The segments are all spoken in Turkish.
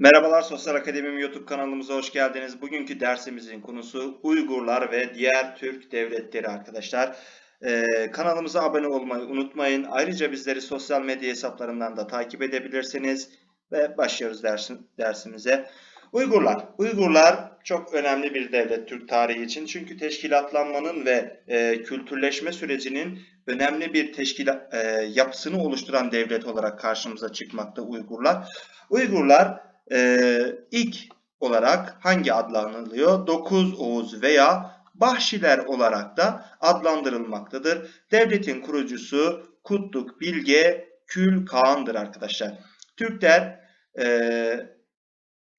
Merhabalar Sosyal Akademim YouTube kanalımıza hoş geldiniz. Bugünkü dersimizin konusu Uygurlar ve diğer Türk devletleri arkadaşlar. Ee, kanalımıza abone olmayı unutmayın. Ayrıca bizleri sosyal medya hesaplarından da takip edebilirsiniz. Ve başlıyoruz dersin, dersimize. Uygurlar. Uygurlar çok önemli bir devlet Türk tarihi için. Çünkü teşkilatlanmanın ve e, kültürleşme sürecinin önemli bir teşkilat e, yapısını oluşturan devlet olarak karşımıza çıkmakta Uygurlar. Uygurlar ee, ilk olarak hangi adla anılıyor? Dokuz Oğuz veya Bahşiler olarak da adlandırılmaktadır. Devletin kurucusu Kutluk Bilge Kül Kağan'dır arkadaşlar. Türkler e,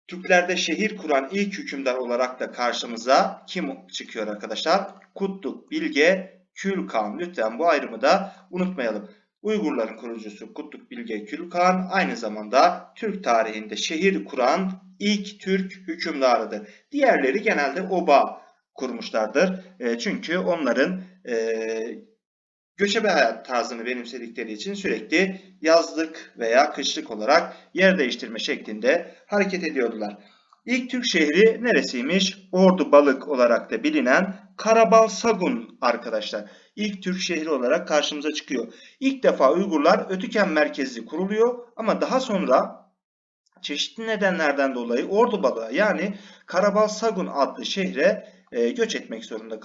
Türklerde şehir kuran ilk hükümdar olarak da karşımıza kim çıkıyor arkadaşlar? Kutluk Bilge Kül Kağan. Lütfen bu ayrımı da unutmayalım. Uygurların kurucusu Kutluk Bilge Kürkan aynı zamanda Türk tarihinde şehir kuran ilk Türk hükümdarıdır. Diğerleri genelde oba kurmuşlardır. E, çünkü onların e, göçebe hayat tarzını benimsedikleri için sürekli yazlık veya kışlık olarak yer değiştirme şeklinde hareket ediyordular. İlk Türk şehri neresiymiş? Ordu Balık olarak da bilinen Karabal Sagun arkadaşlar. İlk Türk şehri olarak karşımıza çıkıyor. İlk defa Uygurlar Ötüken merkezli kuruluyor ama daha sonra çeşitli nedenlerden dolayı Ordu Balığı yani Karabal Sagun adlı şehre e, göç etmek zorunda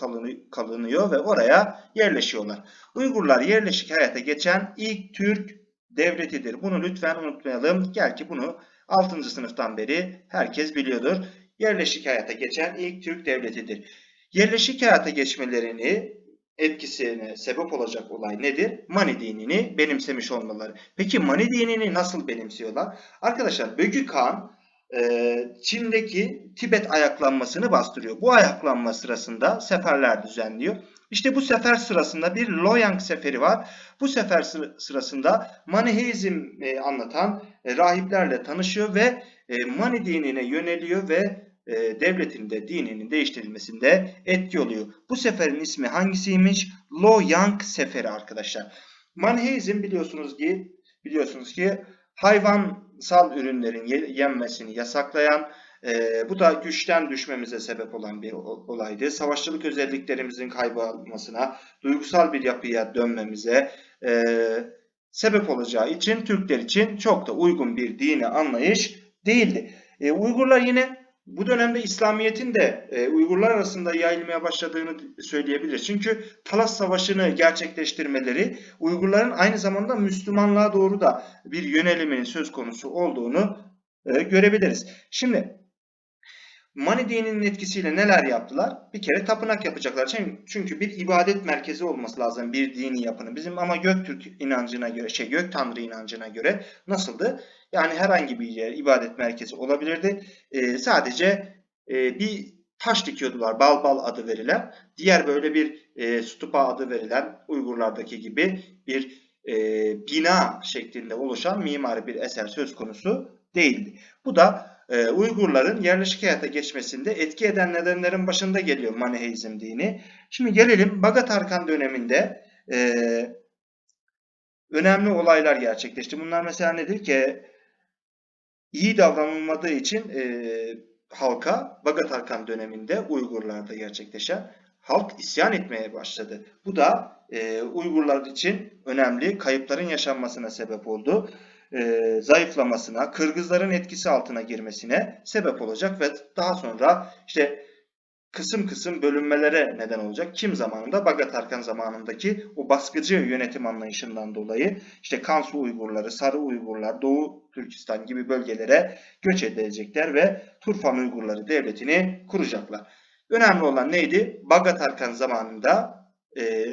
kalınıyor ve oraya yerleşiyorlar. Uygurlar yerleşik hayata geçen ilk Türk devletidir. Bunu lütfen unutmayalım. Gel ki bunu 6. sınıftan beri herkes biliyordur. Yerleşik hayata geçen ilk Türk devletidir. Yerleşik hayata geçmelerini etkisine sebep olacak olay nedir? Mani dinini benimsemiş olmaları. Peki Mani dinini nasıl benimsiyorlar? Arkadaşlar Bögü Kağan e, Çin'deki Tibet ayaklanmasını bastırıyor. Bu ayaklanma sırasında seferler düzenliyor. İşte bu sefer sırasında bir Loyang seferi var. Bu sefer sırasında Maniheizm e, anlatan e, rahiplerle tanışıyor ve Mani dinine yöneliyor ve e, devletin de dininin değiştirilmesinde etki oluyor. Bu seferin ismi hangisiymiş? Lo-Yang seferi arkadaşlar. Manheizm biliyorsunuz ki biliyorsunuz ki hayvansal ürünlerin yenmesini yasaklayan e, bu da güçten düşmemize sebep olan bir olaydı. Savaşçılık özelliklerimizin kaybolmasına, duygusal bir yapıya dönmemize e, sebep olacağı için Türkler için çok da uygun bir dini anlayış değildi. E, Uygurlar yine bu dönemde İslamiyet'in de e, Uygurlar arasında yayılmaya başladığını söyleyebiliriz. Çünkü Talas Savaşı'nı gerçekleştirmeleri Uygurların aynı zamanda Müslümanlığa doğru da bir yönelimin söz konusu olduğunu e, görebiliriz. Şimdi Mani dininin etkisiyle neler yaptılar? Bir kere tapınak yapacaklar. Çünkü bir ibadet merkezi olması lazım bir dini yapının. Bizim ama Göktürk inancına göre, şey Gök Tanrı inancına göre nasıldı? Yani herhangi bir yer ibadet merkezi olabilirdi. E, sadece e, bir taş dikiyordular. Bal bal adı verilen. Diğer böyle bir e, stupa adı verilen Uygurlardaki gibi bir e, bina şeklinde oluşan mimari bir eser söz konusu değildi. Bu da e, Uygurların yerleşik hayata geçmesinde etki eden nedenlerin başında geliyor Maniheizm dini. Şimdi gelelim Bagat Arkan döneminde e, önemli olaylar gerçekleşti. Bunlar mesela nedir ki iyi davranılmadığı için e, halka Bagat Arkan döneminde Uygurlarda gerçekleşen halk isyan etmeye başladı. Bu da e, Uygurlar için önemli kayıpların yaşanmasına sebep oldu. E, zayıflamasına, Kırgızların etkisi altına girmesine sebep olacak ve daha sonra işte kısım kısım bölünmelere neden olacak. Kim zamanında? Bagat Arkan zamanındaki o baskıcı yönetim anlayışından dolayı işte Kansu Uygurları, Sarı Uygurlar, Doğu Türkistan gibi bölgelere göç edecekler ve Turfan Uygurları devletini kuracaklar. Önemli olan neydi? Bagat Arkan zamanında e,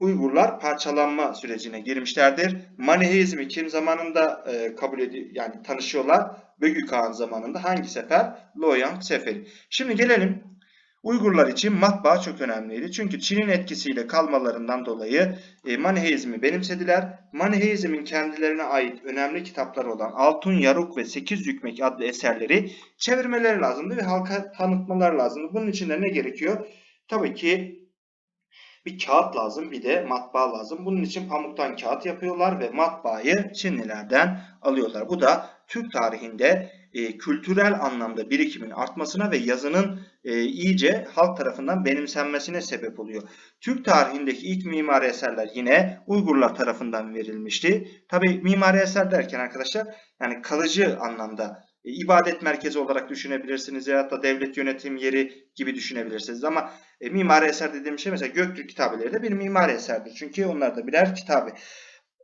Uygurlar parçalanma sürecine girmişlerdir. Maniheizmi kim zamanında e, kabul ediyor yani tanışıyorlar? Bögü Kağan zamanında hangi sefer? Loyang seferi. Şimdi gelelim Uygurlar için matbaa çok önemliydi. Çünkü Çin'in etkisiyle kalmalarından dolayı e, Maniheizmi benimsediler. Maniheizmin kendilerine ait önemli kitapları olan Altun Yaruk ve Sekiz Hükmek adlı eserleri çevirmeleri lazımdı ve halka tanıtmalar lazımdı. Bunun için de ne gerekiyor? Tabii ki bir kağıt lazım bir de matbaa lazım. Bunun için pamuktan kağıt yapıyorlar ve matbaayı Çinlilerden alıyorlar. Bu da Türk tarihinde e, kültürel anlamda birikimin artmasına ve yazının e, iyice halk tarafından benimsenmesine sebep oluyor. Türk tarihindeki ilk mimari eserler yine Uygurlar tarafından verilmişti. Tabi mimari eser derken arkadaşlar yani kalıcı anlamda e, ibadet merkezi olarak düşünebilirsiniz ya da devlet yönetim yeri gibi düşünebilirsiniz ama e, mimari eser dediğim şey mesela Göktürk kitabeleri de bir mimari eserdir. Çünkü onlar da birer kitabe.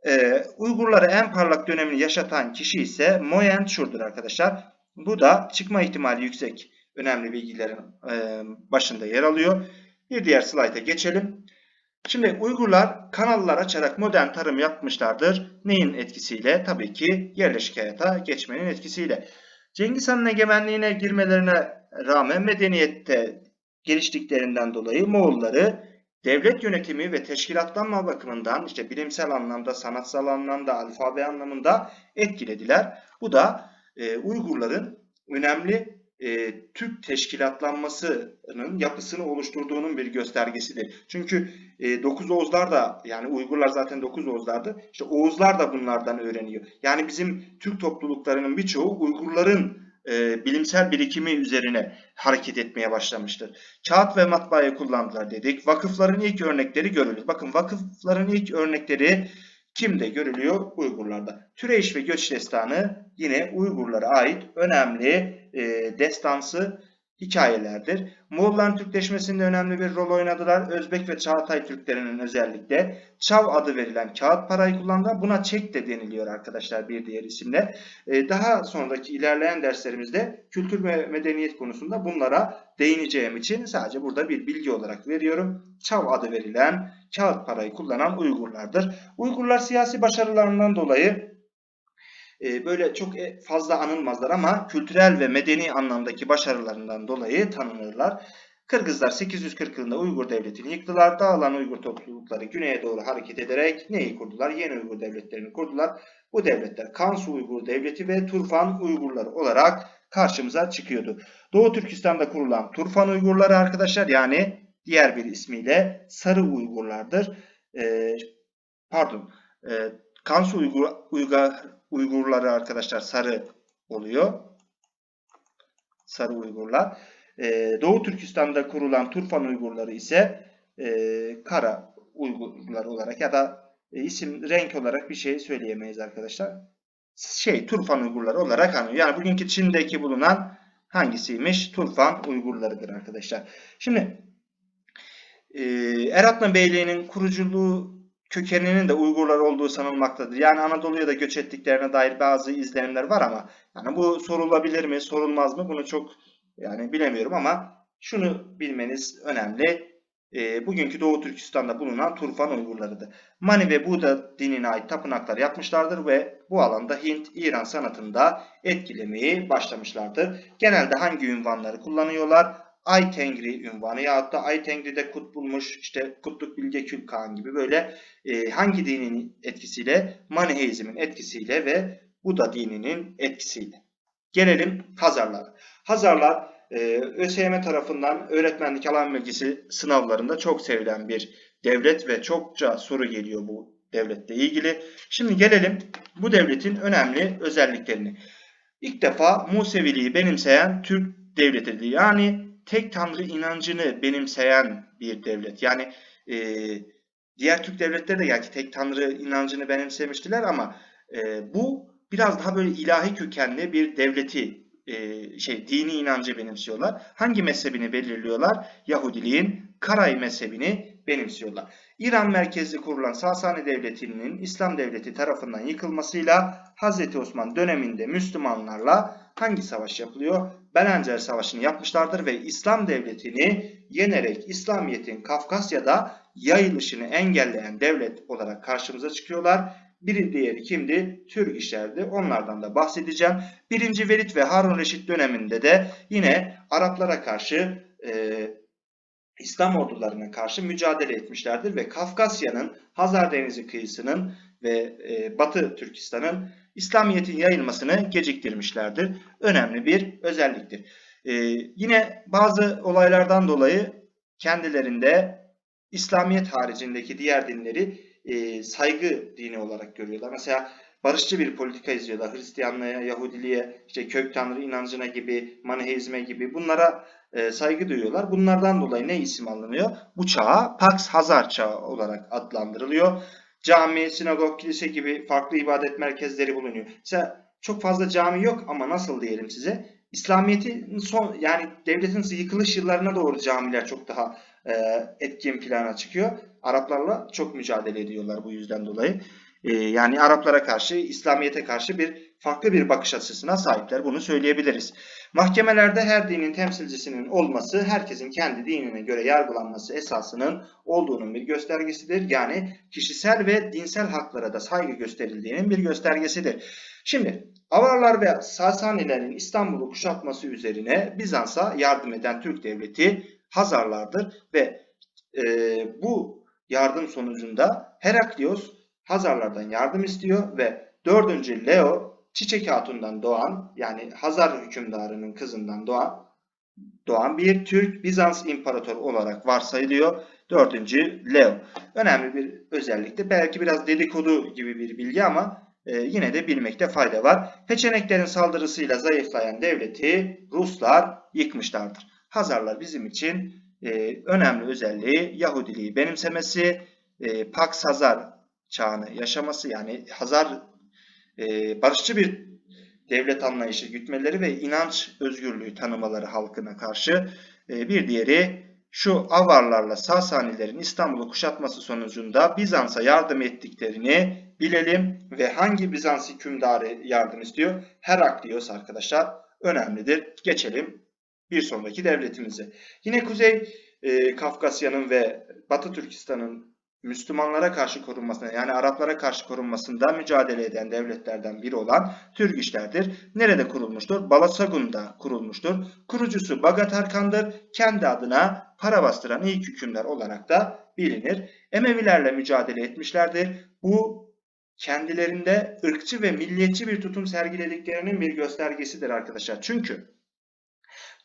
Ee, Uygurları en parlak dönemini yaşatan kişi ise Moyen Çur'dur arkadaşlar. Bu da çıkma ihtimali yüksek önemli bilgilerin e, başında yer alıyor. Bir diğer slayta geçelim. Şimdi Uygurlar kanallar açarak modern tarım yapmışlardır. Neyin etkisiyle? Tabii ki yerleşik hayata geçmenin etkisiyle. Cengiz Han'ın egemenliğine girmelerine rağmen medeniyette geliştiklerinden dolayı Moğolları devlet yönetimi ve teşkilatlanma bakımından işte bilimsel anlamda, sanatsal anlamda, alfabe anlamında etkilediler. Bu da e, Uygurların önemli e, Türk teşkilatlanmasının yapısını oluşturduğunun bir göstergesidir. Çünkü e, 9 Oğuzlar da yani Uygurlar zaten 9 Oğuzlardı. İşte Oğuzlar da bunlardan öğreniyor. Yani bizim Türk topluluklarının birçoğu Uygurların e, bilimsel birikimi üzerine hareket etmeye başlamıştır. Kağıt ve matbaayı kullandılar dedik. Vakıfların ilk örnekleri görülür. Bakın vakıfların ilk örnekleri kimde görülüyor? Uygurlarda. Türeyiş ve Göç Destanı yine Uygurlara ait önemli e, destansı hikayelerdir. Moğolların Türkleşmesinde önemli bir rol oynadılar. Özbek ve Çağatay Türklerinin özellikle Çav adı verilen kağıt parayı kullandılar. Buna çek de deniliyor arkadaşlar bir diğer isimle. Ee, daha sonraki ilerleyen derslerimizde kültür ve medeniyet konusunda bunlara değineceğim için sadece burada bir bilgi olarak veriyorum. Çav adı verilen kağıt parayı kullanan Uygurlardır. Uygurlar siyasi başarılarından dolayı böyle çok e, fazla anılmazlar ama kültürel ve medeni anlamdaki başarılarından dolayı tanınırlar. Kırgızlar 840 yılında Uygur devletini yıktılar. Dağılan Uygur toplulukları güneye doğru hareket ederek neyi kurdular? Yeni Uygur devletlerini kurdular. Bu devletler Kansu Uygur Devleti ve Turfan Uygurları olarak karşımıza çıkıyordu. Doğu Türkistan'da kurulan Turfan Uygurları arkadaşlar yani diğer bir ismiyle Sarı Uygurlardır. Ee, pardon. E, Kansu Uygur, Uygar, Uygurları arkadaşlar sarı oluyor. Sarı Uygurlar. Ee, Doğu Türkistan'da kurulan Turfan Uygurları ise e, kara Uygurlar olarak ya da e, isim renk olarak bir şey söyleyemeyiz arkadaşlar. Şey Turfan Uygurları olarak anıyor. Yani bugünkü Çin'deki bulunan hangisiymiş? Turfan Uygurlarıdır arkadaşlar. Şimdi e, Eratna Beyliği'nin kuruculuğu kökeninin de Uygurlar olduğu sanılmaktadır. Yani Anadolu'ya da göç ettiklerine dair bazı izlenimler var ama yani bu sorulabilir mi, sorulmaz mı bunu çok yani bilemiyorum ama şunu bilmeniz önemli. E, bugünkü Doğu Türkistan'da bulunan Turfan Uygurlarıdır. Mani ve Buda dinine ait tapınaklar yapmışlardır ve bu alanda Hint, İran sanatında etkilemeyi başlamışlardır. Genelde hangi ünvanları kullanıyorlar? Ay Tengri ünvanı ya da Ay Tengri'de kut bulmuş işte Kutluk Bilge Kül Kağan gibi böyle e, hangi dinin etkisiyle? Maniheizmin etkisiyle ve Buda dininin etkisiyle. Gelelim Hazarlar. Hazarlar e, ÖSYM tarafından öğretmenlik alan bilgisi sınavlarında çok sevilen bir devlet ve çokça soru geliyor bu devletle ilgili. Şimdi gelelim bu devletin önemli özelliklerini. İlk defa Museviliği benimseyen Türk devletidir. Yani tek tanrı inancını benimseyen bir devlet. Yani e, diğer Türk devletleri de belki tek tanrı inancını benimsemiştiler ama e, bu biraz daha böyle ilahi kökenli bir devleti e, şey dini inancı benimsiyorlar. Hangi mezhebini belirliyorlar? Yahudiliğin Karay mezhebini benimsiyorlar. İran merkezli kurulan Sasani Devleti'nin İslam Devleti tarafından yıkılmasıyla Hz. Osman döneminde Müslümanlarla hangi savaş yapılıyor? Belencer Savaşı'nı yapmışlardır ve İslam Devleti'ni yenerek İslamiyet'in Kafkasya'da yayılışını engelleyen devlet olarak karşımıza çıkıyorlar. Biri diğeri kimdi? Türk işlerdi. Onlardan da bahsedeceğim. Birinci Velid ve Harun Reşit döneminde de yine Araplara karşı e, İslam ordularına karşı mücadele etmişlerdir ve Kafkasya'nın Hazar Denizi kıyısının ve e, Batı Türkistan'ın İslamiyet'in yayılmasını geciktirmişlerdir. Önemli bir özelliktir. E, yine bazı olaylardan dolayı kendilerinde İslamiyet haricindeki diğer dinleri e, saygı dini olarak görüyorlar. Mesela barışçı bir politika izliyorlar. Hristiyanlığa, Yahudiliğe, işte kök tanrı inancına gibi, Maniheizme gibi bunlara e, saygı duyuyorlar. Bunlardan dolayı ne isim alınıyor? Bu çağa Pax Hazar çağı olarak adlandırılıyor. Cami, sinagog, kilise gibi farklı ibadet merkezleri bulunuyor. Mesela çok fazla cami yok ama nasıl diyelim size? İslamiyet'in son yani devletin yıkılış yıllarına doğru camiler çok daha e, etkin plana çıkıyor. Araplarla çok mücadele ediyorlar bu yüzden dolayı. E, yani Araplara karşı, İslamiyet'e karşı bir farklı bir bakış açısına sahipler. Bunu söyleyebiliriz. Mahkemelerde her dinin temsilcisinin olması, herkesin kendi dinine göre yargılanması esasının olduğunun bir göstergesidir. Yani kişisel ve dinsel haklara da saygı gösterildiğinin bir göstergesidir. Şimdi Avarlar ve Sasanilerin İstanbul'u kuşatması üzerine Bizans'a yardım eden Türk devleti Hazarlardır ve e, bu yardım sonucunda Heraklios Hazarlardan yardım istiyor ve 4. Leo Çiçek Hatun'dan doğan yani Hazar hükümdarının kızından doğan doğan bir Türk Bizans imparatoru olarak varsayılıyor. 4. Leo. Önemli bir özellikti. Belki biraz dedikodu gibi bir bilgi ama e, yine de bilmekte fayda var. Peçeneklerin saldırısıyla zayıflayan devleti Ruslar yıkmışlardır. Hazarlar bizim için e, önemli özelliği Yahudiliği benimsemesi, e, Pax Hazar çağını yaşaması yani Hazar e, barışçı bir devlet anlayışı gütmeleri ve inanç özgürlüğü tanımaları halkına karşı e, bir diğeri şu Avarlarla Sasanilerin İstanbul'u kuşatması sonucunda Bizans'a yardım ettiklerini bilelim ve hangi Bizans hükümdarı yardım istiyor? Heraklios arkadaşlar önemlidir. Geçelim bir sonraki devletimize. Yine Kuzey e, Kafkasya'nın ve Batı Türkistan'ın Müslümanlara karşı korunmasına yani Araplara karşı korunmasında mücadele eden devletlerden biri olan Türgişlerdir. Nerede kurulmuştur? Balasagun'da kurulmuştur. Kurucusu Bagat Arkan'dır. Kendi adına para bastıran ilk hükümdar olarak da bilinir. Emevilerle mücadele etmişlerdir. Bu kendilerinde ırkçı ve milliyetçi bir tutum sergilediklerinin bir göstergesidir arkadaşlar. Çünkü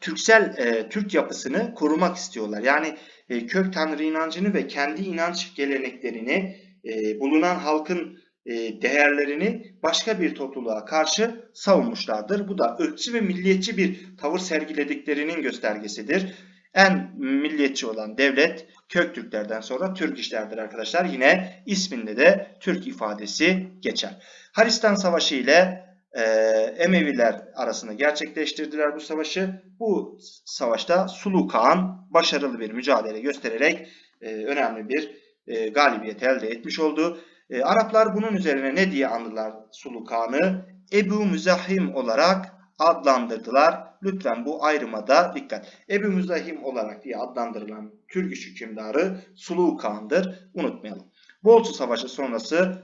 Türksel e, Türk yapısını korumak istiyorlar. Yani e, kök tanrı inancını ve kendi inanç geleneklerini e, bulunan halkın e, değerlerini başka bir topluluğa karşı savunmuşlardır. Bu da ırkçı ve milliyetçi bir tavır sergilediklerinin göstergesidir. En milliyetçi olan devlet Köktürklerden sonra Türk işlerdir arkadaşlar. Yine isminde de Türk ifadesi geçer. Haristan Savaşı ile e, Emeviler arasında gerçekleştirdiler bu savaşı. Bu savaşta Sulu Kağan başarılı bir mücadele göstererek e, önemli bir e, galibiyet elde etmiş oldu. E, Araplar bunun üzerine ne diye andılar Sulu Kağan'ı? Ebu Müzahim olarak adlandırdılar. Lütfen bu ayrıma dikkat. Ebu Müzahim olarak diye adlandırılan Türk hükümdarı Sulu Kağan'dır. Unutmayalım. Bolsu Savaşı sonrası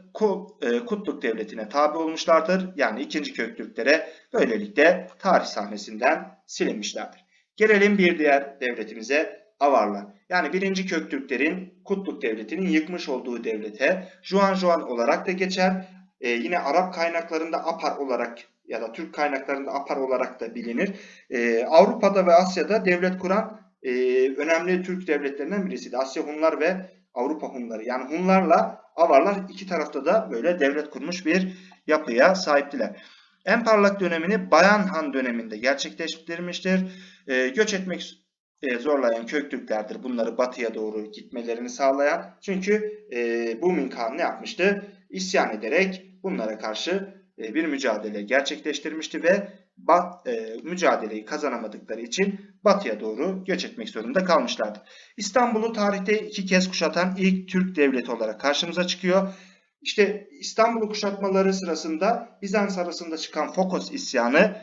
e, Kutluk Devleti'ne tabi olmuşlardır. Yani 2. Köktürklere böylelikle tarih sahnesinden silinmişlerdir. Gelelim bir diğer devletimize Avarlar. Yani 1. Köktürklerin Kutluk Devleti'nin yıkmış olduğu devlete Juan Juan olarak da geçer. Ee, yine Arap kaynaklarında Apar olarak ya da Türk kaynaklarında Apar olarak da bilinir. Ee, Avrupa'da ve Asya'da devlet kuran e, önemli Türk devletlerinden birisiydi. Asya Hunlar ve Avrupa Hunları. Yani Hunlarla Avarlar iki tarafta da böyle devlet kurmuş bir yapıya sahiptiler. En parlak dönemini Bayan Han döneminde gerçekleştirmiştir. E, göç etmek e, zorlayan Köktürklerdir. Bunları batıya doğru gitmelerini sağlayan. Çünkü e, Bumin Khan ne yapmıştı? İsyan ederek bunlara karşı e, bir mücadele gerçekleştirmişti ve bat, e, mücadeleyi kazanamadıkları için batıya doğru göç etmek zorunda kalmışlardı. İstanbul'u tarihte iki kez kuşatan ilk Türk devleti olarak karşımıza çıkıyor. İşte İstanbul'u kuşatmaları sırasında Bizans arasında çıkan Fokos isyanı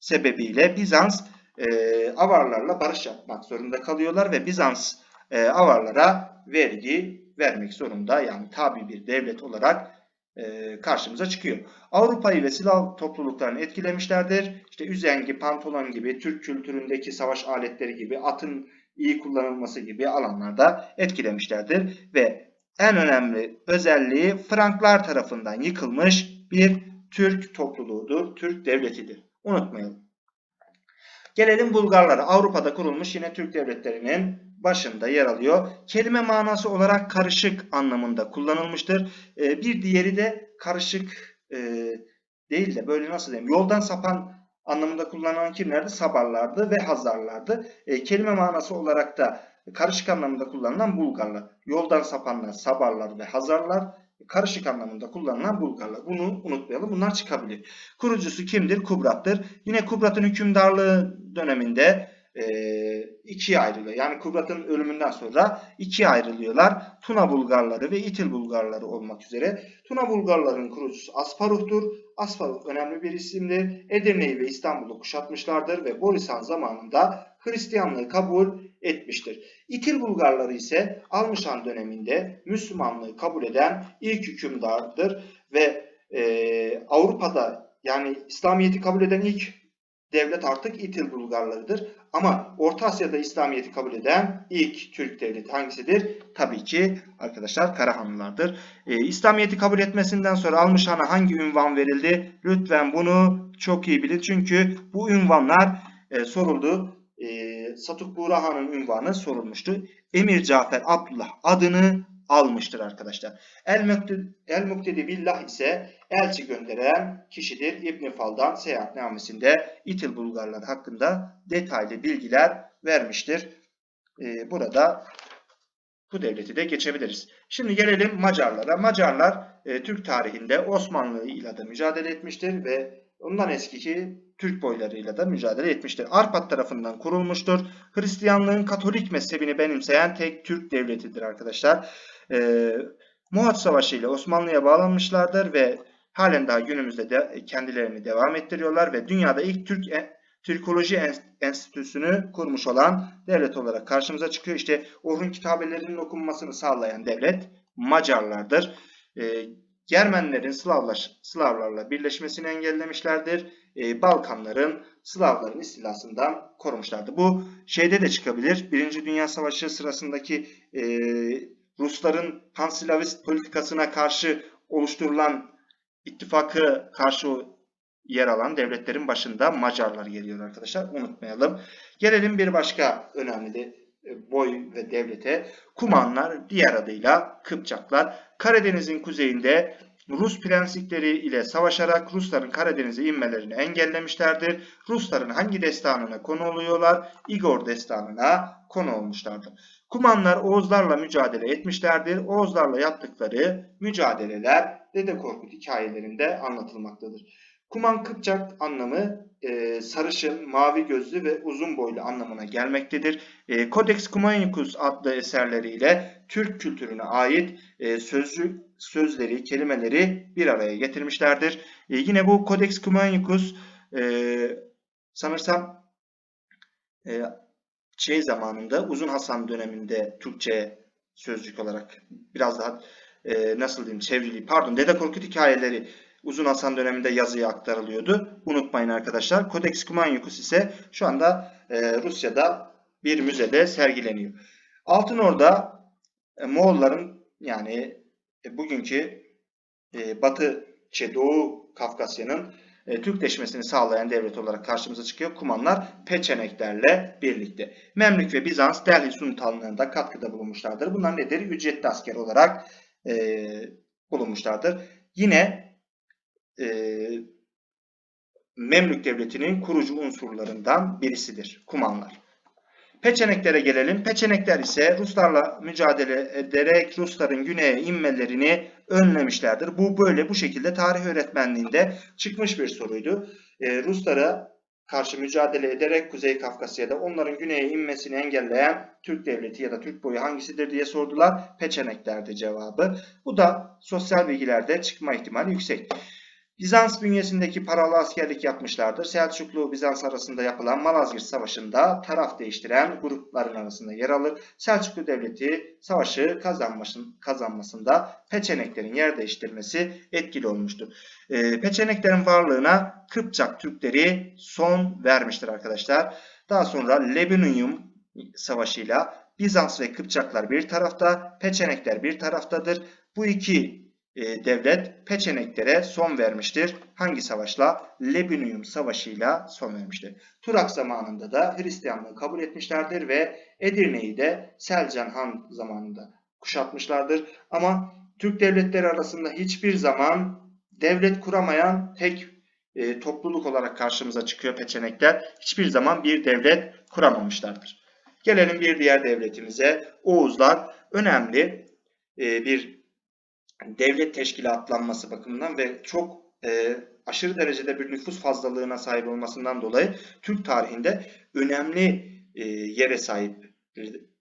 sebebiyle Bizans e, Avarlarla barış yapmak zorunda kalıyorlar ve Bizans e, Avarlara vergi vermek zorunda yani tabi bir devlet olarak karşımıza çıkıyor. Avrupa'yı ve silah topluluklarını etkilemişlerdir. İşte üzengi, pantolon gibi, Türk kültüründeki savaş aletleri gibi, atın iyi kullanılması gibi alanlarda etkilemişlerdir. Ve en önemli özelliği Franklar tarafından yıkılmış bir Türk topluluğudur, Türk devletidir. Unutmayalım. Gelelim Bulgarlara. Avrupa'da kurulmuş yine Türk devletlerinin başında yer alıyor. Kelime manası olarak karışık anlamında kullanılmıştır. Ee, bir diğeri de karışık e, değil de böyle nasıl diyeyim yoldan sapan anlamında kullanılan kimlerdi? Sabarlardı ve Hazarlardı. E, kelime manası olarak da karışık anlamında kullanılan Bulgarlar. Yoldan sapanlar Sabarlar ve Hazarlar. Karışık anlamında kullanılan Bulgarlar. Bunu unutmayalım. Bunlar çıkabilir. Kurucusu kimdir? Kubrat'tır. Yine Kubrat'ın hükümdarlığı döneminde e, ikiye ayrılıyor. Yani Kubrat'ın ölümünden sonra ikiye ayrılıyorlar. Tuna Bulgarları ve İtil Bulgarları olmak üzere. Tuna Bulgarların kurucusu Asparuh'tur. Asparuh önemli bir isimdir. Edirne'yi ve İstanbul'u kuşatmışlardır ve Boris Han zamanında Hristiyanlığı kabul etmiştir. İtil Bulgarları ise Almışan döneminde Müslümanlığı kabul eden ilk hükümdardır ve e, Avrupa'da yani İslamiyet'i kabul eden ilk devlet artık İtil Bulgarlarıdır. Ama Orta Asya'da İslamiyet'i kabul eden ilk Türk devleti hangisidir? Tabii ki arkadaşlar Karahanlılardır. Ee, İslamiyet'i kabul etmesinden sonra Almışhan'a hangi ünvan verildi? Lütfen bunu çok iyi bilin. Çünkü bu ünvanlar e, soruldu. E, Satuk Buğra Han'ın ünvanı sorulmuştu. Emir Cafer Abdullah adını almıştır arkadaşlar. El, Muktedi, El Muktedi Billah ise elçi gönderen kişidir. İbn Fal'dan seyahatnamesinde İtil Bulgarlar hakkında detaylı bilgiler vermiştir. Ee, burada bu devleti de geçebiliriz. Şimdi gelelim Macarlara. Macarlar e, Türk tarihinde Osmanlı ile de mücadele etmiştir ve ondan eskiki Türk boylarıyla da mücadele etmiştir. Arpat tarafından kurulmuştur. Hristiyanlığın Katolik mezhebini benimseyen tek Türk devletidir arkadaşlar. Ee, Muhat Savaşı ile Osmanlı'ya bağlanmışlardır ve halen daha günümüzde de kendilerini devam ettiriyorlar ve dünyada ilk Türk e, Türkoloji Enstitüsü'nü kurmuş olan devlet olarak karşımıza çıkıyor. İşte Orhun kitabelerinin okunmasını sağlayan devlet Macarlardır. Ee, Germenlerin Slavlar, Slavlarla birleşmesini engellemişlerdir. Ee, Balkanların Slavların istilasından korumuşlardı. Bu şeyde de çıkabilir. Birinci Dünya Savaşı sırasındaki e, Rusların panslavist politikasına karşı oluşturulan ittifakı karşı yer alan devletlerin başında Macarlar geliyor arkadaşlar. Unutmayalım. Gelelim bir başka önemli e, boy ve devlete. Kumanlar diğer adıyla Kıpçaklar. Karadeniz'in kuzeyinde Rus prenslikleri ile savaşarak Rusların Karadeniz'e inmelerini engellemişlerdir. Rusların hangi destanına konu oluyorlar? Igor destanına konu olmuşlardır. Kumanlar Oğuzlarla mücadele etmişlerdir. Oğuzlarla yaptıkları mücadeleler Dede Korkut hikayelerinde anlatılmaktadır. Kuman Kıpçak anlamı e, sarışın, mavi gözlü ve uzun boylu anlamına gelmektedir. E, Codex Cumanicus adlı eserleriyle Türk kültürüne ait e, sözlü sözleri, kelimeleri bir araya getirmişlerdir. E, yine bu Codex Cumanicus e, sanırsam e, şey zamanında Uzun Hasan döneminde Türkçe sözcük olarak biraz daha e, nasıl diyeyim çevrili pardon Dede Korkut hikayeleri Uzun Hasan döneminde yazıya aktarılıyordu. Unutmayın arkadaşlar. Codex Cumanicus ise şu anda e, Rusya'da bir müzede sergileniyor. Altın Orda e, Moğolların yani e, bugünkü e, Batı şey Doğu Kafkasya'nın e, Türkleşmesini sağlayan devlet olarak karşımıza çıkıyor. Kumanlar Peçeneklerle birlikte. Memlük ve Bizans Delhi Sultanlığı'nda katkıda bulunmuşlardır. Bunlar nedir? Ücretli asker olarak e, bulunmuşlardır. Yine e, Memlük Devleti'nin kurucu unsurlarından birisidir Kumanlar. Peçeneklere gelelim. Peçenekler ise Ruslarla mücadele ederek Rusların güneye inmelerini önlemişlerdir. Bu böyle bu şekilde tarih öğretmenliğinde çıkmış bir soruydu. Ee, Ruslara karşı mücadele ederek Kuzey Kafkasya'da onların güneye inmesini engelleyen Türk devleti ya da Türk boyu hangisidir diye sordular. Peçeneklerdi cevabı. Bu da sosyal bilgilerde çıkma ihtimali yüksek. Bizans bünyesindeki paralı askerlik yapmışlardır. Selçuklu Bizans arasında yapılan Malazgirt Savaşı'nda taraf değiştiren grupların arasında yer alır. Selçuklu Devleti savaşı kazanmasında Peçeneklerin yer değiştirmesi etkili olmuştur. E, Peçeneklerin varlığına Kıpçak Türkleri son vermiştir arkadaşlar. Daha sonra Lebunium Savaşı'yla Bizans ve Kıpçaklar bir tarafta, Peçenekler bir taraftadır. Bu iki e, devlet Peçeneklere son vermiştir. Hangi savaşla? Lebunium Savaşı'yla son vermiştir. Turak zamanında da Hristiyanlığı kabul etmişlerdir ve Edirne'yi de Selcan Han zamanında kuşatmışlardır. Ama Türk devletleri arasında hiçbir zaman devlet kuramayan tek e, topluluk olarak karşımıza çıkıyor peçenekler. Hiçbir zaman bir devlet kuramamışlardır. Gelelim bir diğer devletimize. Oğuzlar önemli e, bir devlet teşkilatlanması bakımından ve çok e, aşırı derecede bir nüfus fazlalığına sahip olmasından dolayı Türk tarihinde önemli e, yere sahip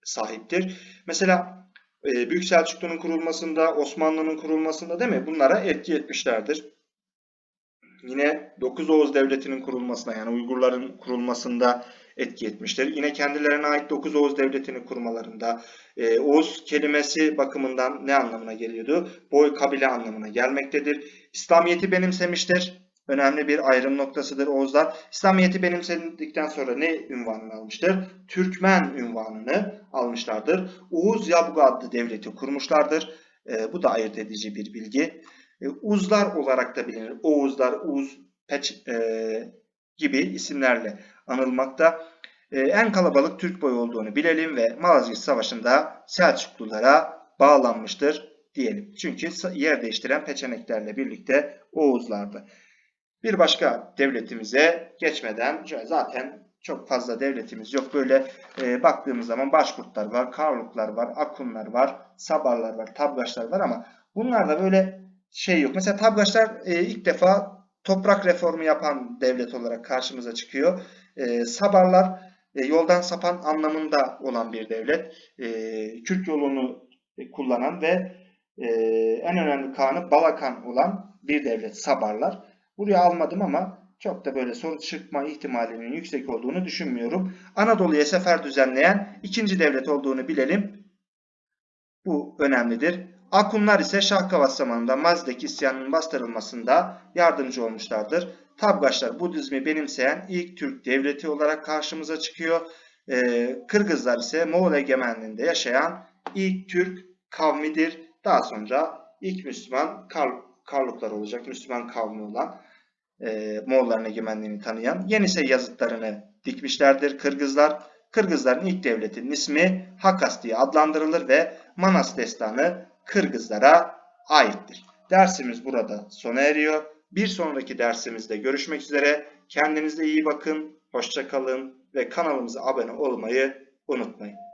sahiptir. Mesela e, Büyük Selçuklu'nun kurulmasında, Osmanlı'nın kurulmasında değil mi? Bunlara etki etmişlerdir. Yine 9 Oğuz Devleti'nin kurulmasına yani Uygurların kurulmasında etki etmiştir. Yine kendilerine ait 9 Oğuz Devleti'ni kurmalarında e, Oğuz kelimesi bakımından ne anlamına geliyordu? Boy kabile anlamına gelmektedir. İslamiyet'i benimsemiştir. Önemli bir ayrım noktasıdır Oğuzlar. İslamiyet'i benimsedikten sonra ne ünvanını almıştır? Türkmen ünvanını almışlardır. Oğuz Yabgu adlı devleti kurmuşlardır. E, bu da ayırt edici bir bilgi. E, Uzlar olarak da bilinir. Oğuzlar, Uz, Peç e, gibi isimlerle anılmakta. E, en kalabalık Türk boyu olduğunu bilelim ve Malazgirt Savaşı'nda Selçuklulara bağlanmıştır diyelim. Çünkü yer değiştiren peçeneklerle birlikte Oğuzlardı. Bir başka devletimize geçmeden zaten çok fazla devletimiz yok. Böyle e, baktığımız zaman Başkurtlar var, Karluklar var, Akunlar var, Sabarlar var, Tabgaçlar var ama bunlarda böyle şey yok. Mesela Tabgaçlar e, ilk defa toprak reformu yapan devlet olarak karşımıza çıkıyor. E, Sabarlar e, yoldan sapan anlamında olan bir devlet. E, Kürt yolunu kullanan ve e, en önemli kanı Balakan olan bir devlet Sabarlar. Buraya almadım ama çok da böyle soru çıkma ihtimalinin yüksek olduğunu düşünmüyorum. Anadolu'ya sefer düzenleyen ikinci devlet olduğunu bilelim. Bu önemlidir. Akunlar ise Şahkavat zamanında Mazdeki isyanının bastırılmasında yardımcı olmuşlardır. Tabgaçlar Budizmi benimseyen ilk Türk devleti olarak karşımıza çıkıyor. Ee, Kırgızlar ise Moğol egemenliğinde yaşayan ilk Türk kavmidir. Daha sonra ilk Müslüman Kar Karluklar olacak. Müslüman kavmi olan e, Moğolların egemenliğini tanıyan Yenisey yazıtlarını dikmişlerdir Kırgızlar. Kırgızların ilk devletinin ismi Hakas diye adlandırılır ve Manas destanı Kırgızlara aittir. Dersimiz burada sona eriyor. Bir sonraki dersimizde görüşmek üzere. Kendinize iyi bakın, hoşça kalın ve kanalımıza abone olmayı unutmayın.